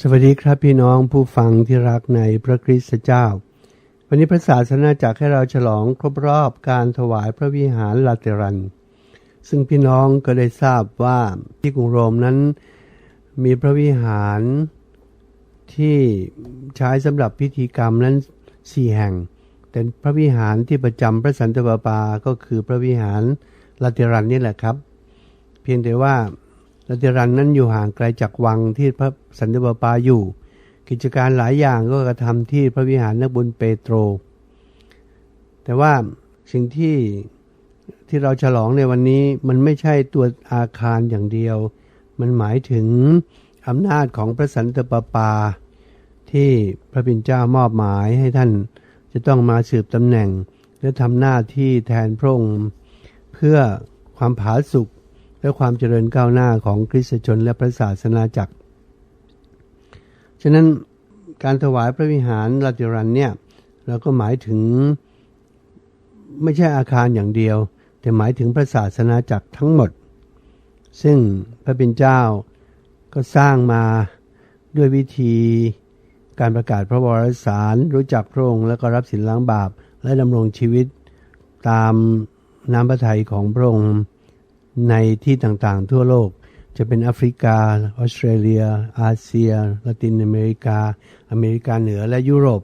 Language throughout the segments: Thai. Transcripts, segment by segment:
สวัสดีครับพี่น้องผู้ฟังที่รักในพระคริสต์เจ้า วันนี้พระศาสนาจักให้เราฉลองครบรอบการถวายพระวิหารลาเตรัน ซึ่งพี่น้องก็ได้ทราบว่าที่กรุงโรมนั้นมีพระวิหารที่ใช้สำหรับพิธีกรรมนั้นสี่แห่ง แต่พระวิหารที่ประจำพระสันตะปาปาก็คือพระวิหารลาเตรันนี่แหละครับ เพียงแต่ว่า ลาเตรันนั้นอยู่ห่างไกลจากวังที่พระสันตะปาปาอยู่ กิจการหลายอย่างก็กระทำที่พระวิหารนักบุญเปโตร แต่ว่าสิ่งที่ที่เราฉลองในวันนี้มันไม่ใช่ตัวอาคารอย่างเดียว มันหมายถึงอำนาจของพระสันตะปาปา ที่พระบิดเจ้ามอบหมายให้ท่านจะต้องมาสืบตำแหน่ง และทำหน้าที่แทนพระองค์เพื่อความผาสุก และความเจริญก้าวหน้าของคริสตชนและพระศาสนาจักร ฉะนั้นการถวายพระวิหารลาติรันเนี่ยเราก็หมายถึงไม่ใช่อาคารอย่างเดียว แต่หมายถึงพระศาสนาจักรทั้งหมด ซึ่งพระเป็นเจ้าก็สร้างมาด้วยวิธีการประกาศพระวรสาร รู้จักพระองค์แล้วก็รับสินล้างบาป และดำรงชีวิตตามน้ำพระทัยของพระองค์ ในที่ต่างๆ ทั่วโลก จะเป็นแอฟริกา ออสเตรเลีย อาเซียละตินอเมริกา อเมริกาเหนือและยุโรป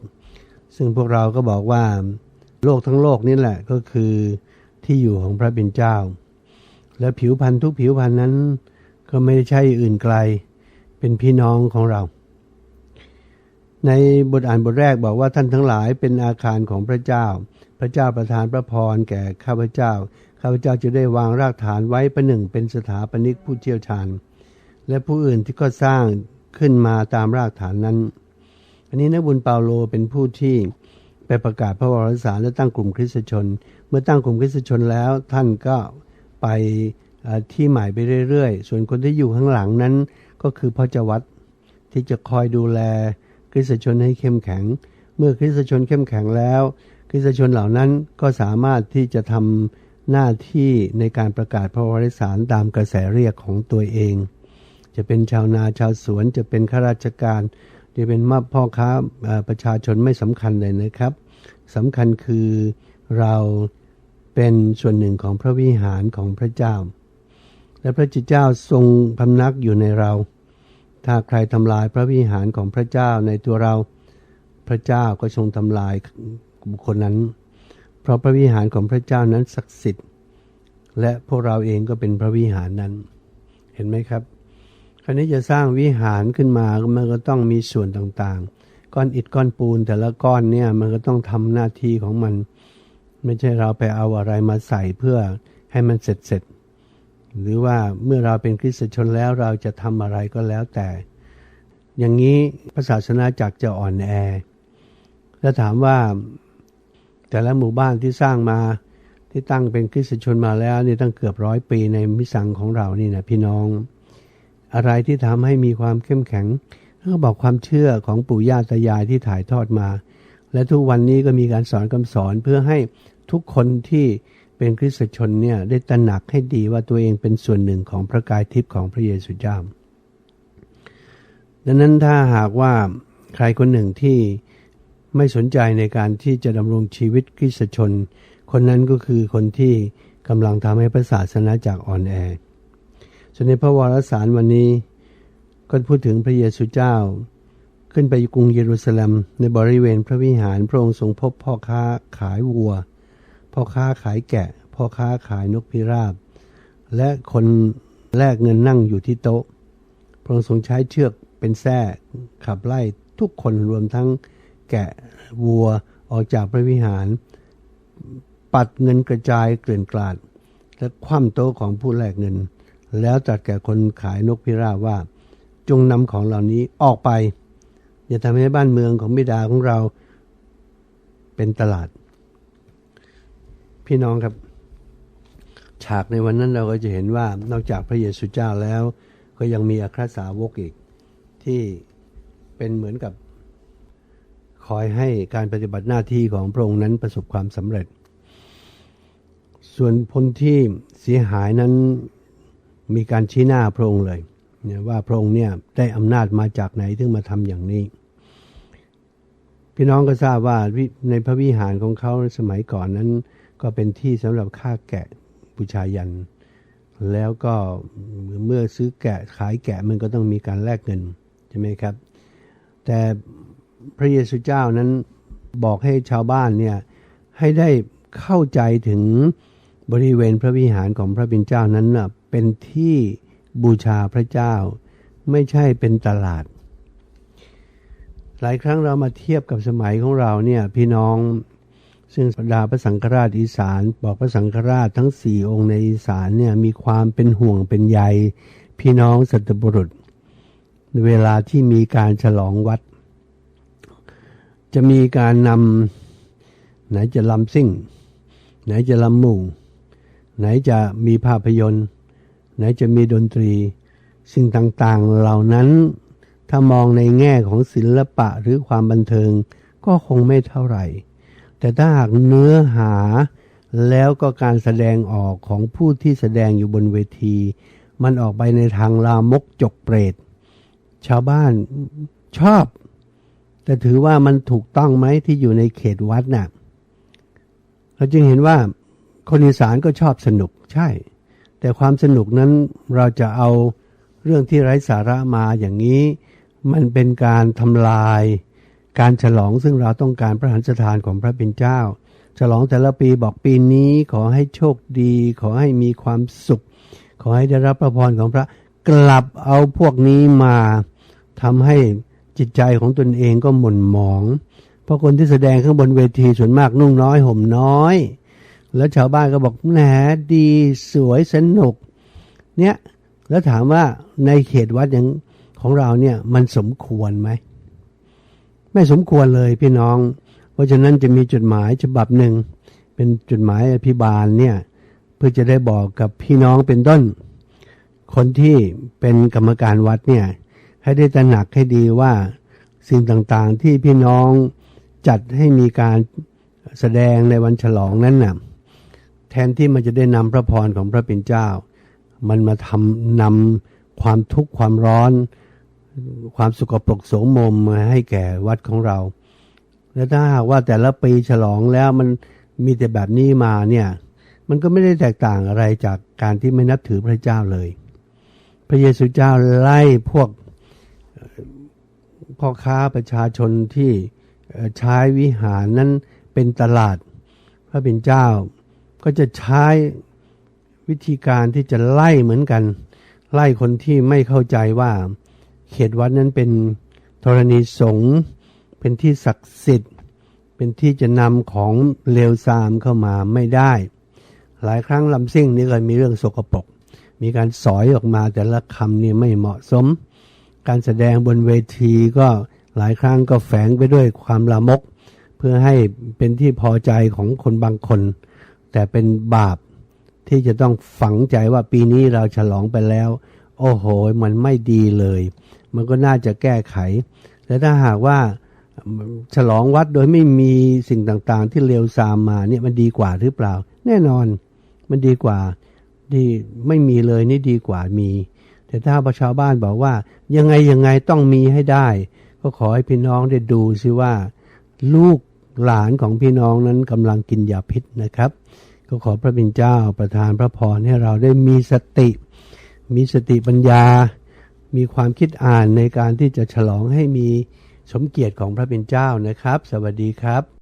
ซึ่งพวกเราก็บอกว่า โลกทั้งโลกนี่แหละก็คือที่อยู่ของพระเป็นเจ้า และผิวพันธุ์ทุกผิวพันธุ์นั้น ก็ไม่ใช่อื่นไกล เป็นพี่น้องของเรา ในบทอ่านบทแรกบอกว่าท่านทั้งหลายเป็นอาคารของพระเจ้า พระเจ้าประทานพระพรแก่ข้าพเจ้า ข้าพเจ้าจะได้วางรากฐานไว้ประหนึ่งเป็นสถาปนิกผู้เชี่ยวชาญ และผู้อื่นที่ก็สร้างขึ้นมาตามรากฐานนั้น อันนี้นักบุญเปาโลเป็นผู้ที่ไปประกาศพระวรสารและตั้งกลุ่มคริสตชน เมื่อตั้งกลุ่มคริสตชนแล้วท่านก็ไปที่ใหม่ไปเรื่อยๆ ส่วนคนที่อยู่ข้างหลังนั้นก็คือพระเจวัตที่จะคอยดูแลคริสตชนให้เข้มแข็ง เมื่อคริสตชนเข้มแข็งแล้ว คริสตชนเหล่านั้นก็สามารถที่จะทำ หน้าที่ในการประกาศพระวรสารตามกระแสเรียกของตัวเอง จะเป็นชาวนาชาวสวนจะเป็นข้าราชการ จะเป็นมาพ่อค้าประชาชนไม่สำคัญเลยนะครับสำคัญคือเราเป็นส่วนหนึ่งของพระวิหารของพระเจ้า และพระจิตเจ้าทรงพำนักอยู่ในเรา ถ้าใครทำลายพระวิหารของพระเจ้าในตัวเรา พระเจ้าก็ทรงทำลายบุคคลนั้น เพราะพระวิหารของพระเจ้านั้นศักดิ์สิทธิ์ และพวกเราเองก็เป็นพระวิหารนั้น เห็นไหมครับ คราวนี้จะสร้างวิหารขึ้นมา มันก็ต้องมีส่วนต่างๆ ก้อนอิฐก้อนปูนแต่ละก้อนเนี่ยมันก็ต้องทำหน้าที่ของมัน ไม่ใช่เราไปเอาอะไรมาใส่เพื่อให้มันเสร็จเสร็จหรือว่าเมื่อเราเป็นคริสตชนแล้วเราจะทำอะไรก็แล้วแต่ อย่างนี้พระศาสนาจักรจะอ่อนแอ และถามว่า แต่ละหมู่บ้านที่สร้างมาที่ตั้งเป็นคริสตชนมาแล้วนี่ตั้งเกือบร้อยปีในมิสังของเรานี่นะพี่น้อง อะไรที่ทำให้มีความเข้มแข็งก็บอกความเชื่อของปู่ย่าตายายที่ถ่ายทอดมา และทุกวันนี้ก็มีการสอนคำสอนเพื่อให้ทุกคนที่เป็นคริสตชนเนี่ยได้ตระหนักให้ดีว่าตัวเองเป็นส่วนหนึ่งของพระกายทิพย์ของพระเยซูเจ้าดังนั้นถ้าหากว่าใครคนหนึ่งที่ ไม่สนใจในการที่จะดำรงชีวิตคริสชน คนนั้นก็คือคนที่กำลังทำให้พระศาสนาจากอ่อนแอส่วนในพระวรสารวันนี้ ก็พูดถึงพระเยซูเจ้า ขึ้นไปกรุงเยรูซาเล็มในบริเวณพระวิหารพระองค์ทรงพบพ่อค้าขายวัว พ่อค้าขายแกะ พ่อค้าขายนกพิราบ และคนแลกเงินนั่งอยู่ที่โต๊ะ พระองค์ทรงใช้เชือกเป็นแส้ขับไล่ทุกคนรวมทั้ง แกะวัวออกจากพระวิหาร ปัดเงินกระจายเกลื่อนกลาด และคว่ำโต๊ะของผู้แลกเงิน แล้วจัดแก่คนขายนกพิราบว่า จงนำของเหล่านี้ออกไป อย่าทำให้บ้านเมืองของบิดาของเราเป็นตลาด พี่น้องครับ ฉากในวันนั้นเราก็จะเห็นว่านอกจากพระเยซูเจ้าแล้ว ก็ยังมีอัครสาวกอีก ที่เป็นเหมือนกับ คอยให้การปฏิบัติหน้าที่ของพระองค์นั้นประสบความสำเร็จ ส่วนคนที่เสียหายนั้นมีการชี้หน้าพระองค์เลยว่าพระองค์เนี่ยได้อำนาจมาจากไหนถึงมาทำอย่างนี้ พี่น้องก็ทราบว่าในพระวิหารของเขาสมัยก่อนนั้น ก็เป็นที่สำหรับฆ่าแกะบูชายัน แล้วก็เมื่อซื้อแกะขายแกะมันก็ต้องมีการแลกเงินใช่ไหมครับ แต่ พระเยซูเจ้านั้นบอกให้ชาวบ้านเนี่ยให้ได้เข้าใจถึงบริเวณพระวิหารของพระบิดาเจ้านั้นน่ะเป็นที่บูชาพระเจ้า ไม่ใช่เป็นตลาด หลายครั้งเรามาเทียบกับสมัยของเราเนี่ยพี่น้องซึ่งบรรดาพระสังฆราชอีสาน บอกพระสังฆราชทั้งสี่องค์ในอีสานเนี่ยมีความเป็นห่วงเป็นใยพี่น้องสัตบุรุษ เวลาที่มีการฉลองวัด จะมีการนำไหนจะลำซิ่ง ไหนจะลำมู่ไหนจะมีภาพยนตร์ ไหนจะมีดนตรี สิ่งต่างๆเหล่านั้น ถ้ามองในแง่ของศิลปะหรือความบันเทิงก็คงไม่เท่าไหร่ แต่ถ้าหากเนื้อหาแล้วก็การแสดงออกของผู้ที่แสดงอยู่บนเวที มันออกไปในทางลามกจกเปรต ชาวบ้านชอบ แต่ถือว่ามันถูกต้องไหมที่อยู่ในเขตวัดน่ะเราจึงเห็นว่าคนอีสานก็ชอบสนุกใช่ แต่ความสนุกนั้นเราจะเอาเรื่องที่ไร้สาระมาอย่างนี้ มันเป็นการทำลายการฉลองซึ่งเราต้องการพระหันสถานของพระเป็นเจ้า ฉลองแต่ละปีบอกปีนี้ขอให้โชคดี ขอให้มีความสุข ขอให้ได้รับพระพรของพระกลับเอาพวกนี้มาทำให้ จิตใจของตนเองก็หม่นหมอง เพราะคนที่แสดงข้างบนเวทีส่วนมากนุ่งน้อยห่มน้อย แล้วชาวบ้านก็บอกแหนดีสวยสนุก เนี่ยแล้วถามว่าในเขตวัดอย่างของเราเนี่ยมันสมควรไหม ไม่สมควรเลยพี่น้อง เพราะฉะนั้นจะมีจดหมายฉบับหนึ่ง เป็นจดหมายอภิบาลเนี่ยเพื่อจะได้บอกกับพี่น้องเป็นต้น คนที่เป็นกรรมการวัดเนี่ย ให้ได้ตระหนักให้ดีว่าสิ่งต่างๆที่พี่น้องจัดให้มีการแสดงในวันฉลองนั้นน่ะแทนที่มันจะได้นำพระพรของพระเป็นเจ้า มันมาทำนำความทุกข์ความร้อน ความสุกปรกโสมมมาให้แก่วัดของเรา และถ้าหากว่าแต่ละปีฉลองแล้วมันมีแต่แบบนี้มาเนี่ย มันก็ไม่ได้แตกต่างอะไรจากการที่ไม่นับถือพระเจ้าเลย พระเยซูเจ้าไล่พวก พ่อค้าประชาชนที่ใช้วิหารนั้นเป็นตลาด พระเป็นเจ้า ก็จะใช้วิธีการที่จะไล่เหมือนกัน ไล่คนที่ไม่เข้าใจว่า เขตวัดนั้นเป็นธรณีสงฆ์เป็นที่ศักดิ์สิทธิ์ เป็นที่จะนำของเลวทรามเข้ามาไม่ได้ หลายครั้งลำซิ่งนี่ก็มีเรื่องสกปรกมีการสอยออกมาแต่ละคำนี่ไม่เหมาะสม การแสดงบนเวทีก็หลายครั้งก็แฝงไปด้วยความลามก เพื่อให้เป็นที่พอใจของคนบางคน แต่เป็นบาปที่จะต้องฝังใจว่าปีนี้เราฉลองไปแล้ว โอ้โห มันไม่ดีเลย มันก็น่าจะแก้ไขแต่ถ้าหากว่าฉลองวัดโดยไม่มีสิ่งต่างๆ ที่เลวทรามมาเนี่ยมันดีกว่าหรือเปล่า แน่นอนมันดีกว่าดีไม่มีเลยนี่ดีกว่ามี แต่ถ้าประชาวบ้านบอกว่า ยังไงยังไงต้องมีให้ได้ ก็ขอให้พี่น้องได้ดูซิว่า ลูกหลานของพี่น้องนั้นกำลังกินยาพิษนะครับ ก็ขอพระบิดาเจ้าประทานพระพรให้เราได้มีสติ มีสติปัญญา มีความคิดอ่านในการที่จะฉลองให้มีสมเกียรติของพระเป็นเจ้านะครับ สวัสดีครับ